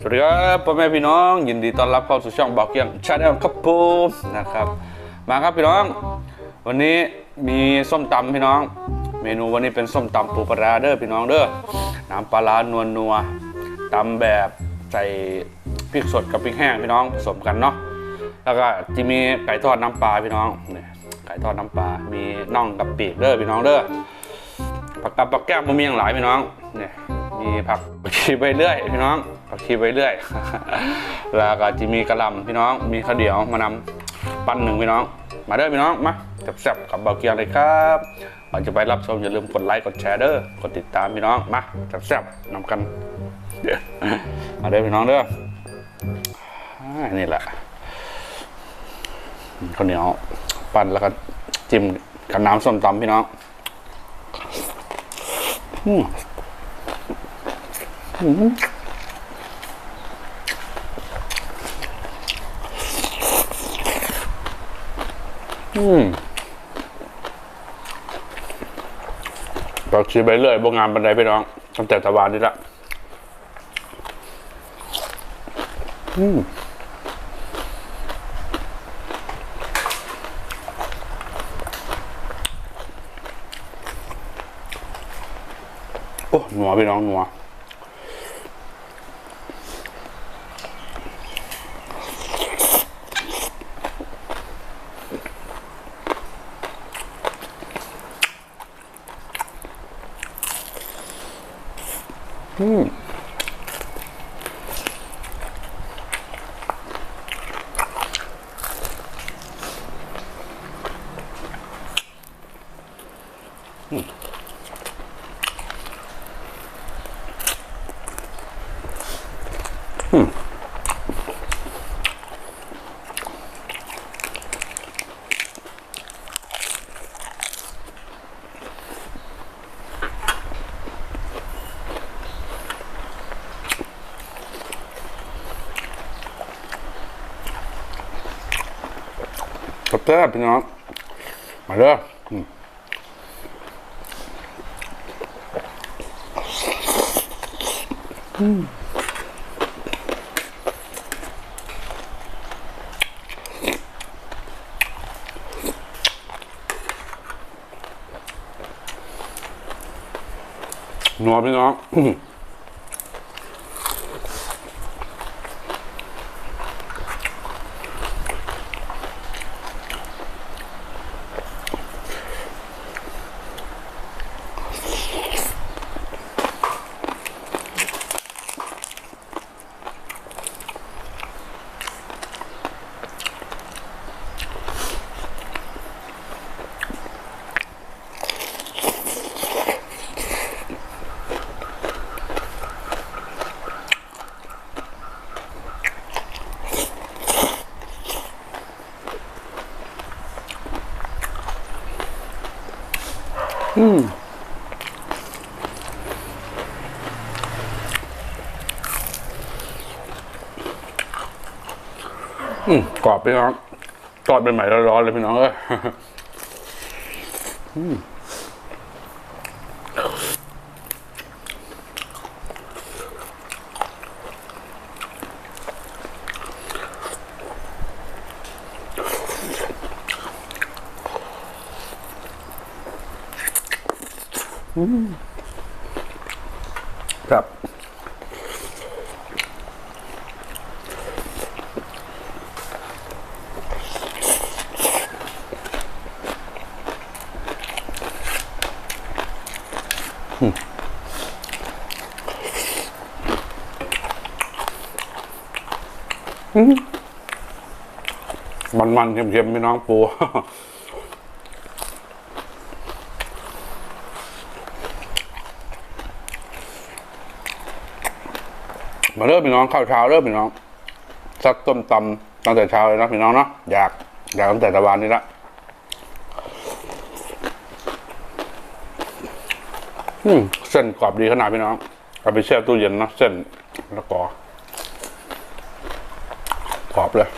สวัสดีครับพ่อแม่พี่น้องยินดีต้อนรับเข้าสู่ช่องบอกเกียงชาแนลครับผมนะครับมาครับพี่น้อง วันนี้มีส้มตำพี่น้อง เมนูวันนี้เป็นส้มตำปูปลาเด้อพี่น้องเด้อน้ำปลาร้านวลนัวตำแบบใส่พริกสดกับพริกแห้งพี่น้องผสมกันเนาะแล้วก็จะมีไก่ทอดน้ำปลาพี่น้องนี่ไก่ทอดน้ำปลา มีน่องกับปีกเด้อพี่น้องเด้อผักกับผักแก้มมีอย่างหลายพี่น้องเนี่ยมีผักผักชีไปเรื่อยพี่น้อง ผักชีไปเรื่อย แล้วก็จะมีกระลำพี่น้อง มีข้าวเดียวมานำปั้นหนึ่งพี่น้อง มาเด้อพี่น้อง มาแซ่บๆกับเบาเกียร์เลยครับก่อนจะไปรับชมอย่าลืมกดไลค์กดแชร์เด้อกดติดตามพี่น้อง มาแซ่บๆนำกันมาเด้อพี่น้องเด้อนี่แหละข้าวเหนียวปั้นแล้วก็จิ้มกับน้ำส้มตำพี่น้องอืม อืมเราชีไปเรื่อยบงงานบันไดพี่น้อง ตั้งแต่ตะวันนี่ละอืมโอ้หนัวพี่น้องหนัว อืมกับ แซ่บพี่น้องมาเด้ออืมนัวพี่น้อง อืมอืมกรอบพี่น้องทอดเป็นใหม่ร้อนๆเลยพี่น้องเอ้ยอืม ครับ มันมันๆเค็มๆพี่น้องปู มาเริ่มพี่น้องข้าวเช้าเริ่มพี่น้องสักต้มตำตั้งแต่เช้าเลยนะพี่น้องเนาะอยากอยากตั้งแต่ตะวันนี้ละอืมเส้นกรอบดีขนาดพี่น้องเอาไปแช่ตู้เย็นเนาะเส้นแล้วก็กรอบเลย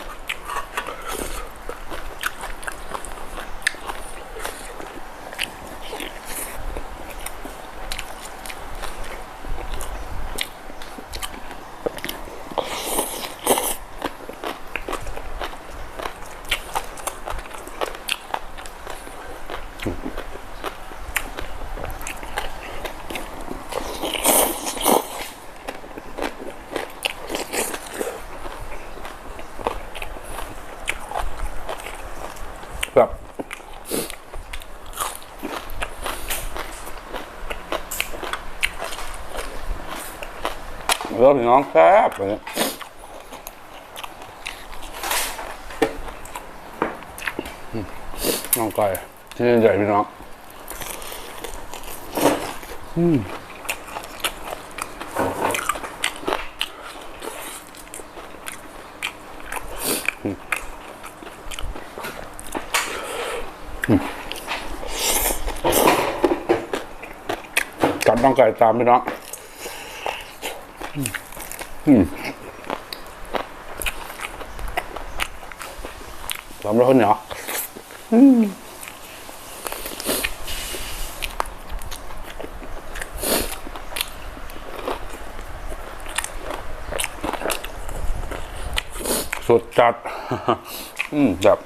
ก เริ่มพี่น้องแซ่บเลยน้องไก่ที่ใหญ่พี่น้องอืมกัดน้องไก่ตามพี่น้อง อืมทำแล้วคนเนียวสุดจัด อืมแบบ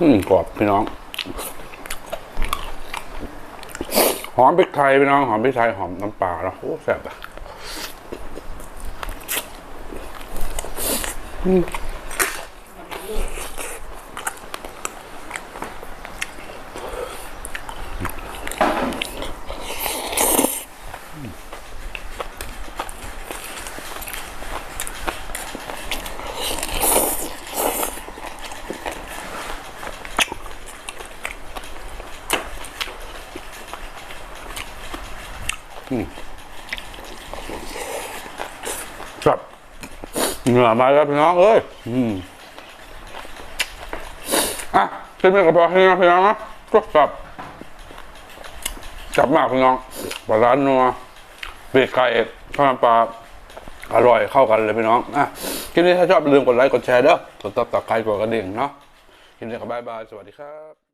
อืมกรอบพี่น้อง หอมพริกไทยพี่น้อง หอมพริกไทยหอมน้ำปลาเนาะโอ้แซ่บอะ ครับเหงื่อมาแล้วพี่น้องเอ้ยอืมอะขึ้นไปกับพอให้นะพี่น้องนะก็กลับกลับมากพี่น้องปลาร้านนัวเบรกไก่ข้าวปลาอร่อยเข้ากันเลยพี่น้องอะคลิปนี้ถ้าชอบอย่าลืมกดไลค์กดแชร์เด้อกดติดตามกดกระดิ่งเนาะคลิปนี้ก็บายบาย สวัสดีครับ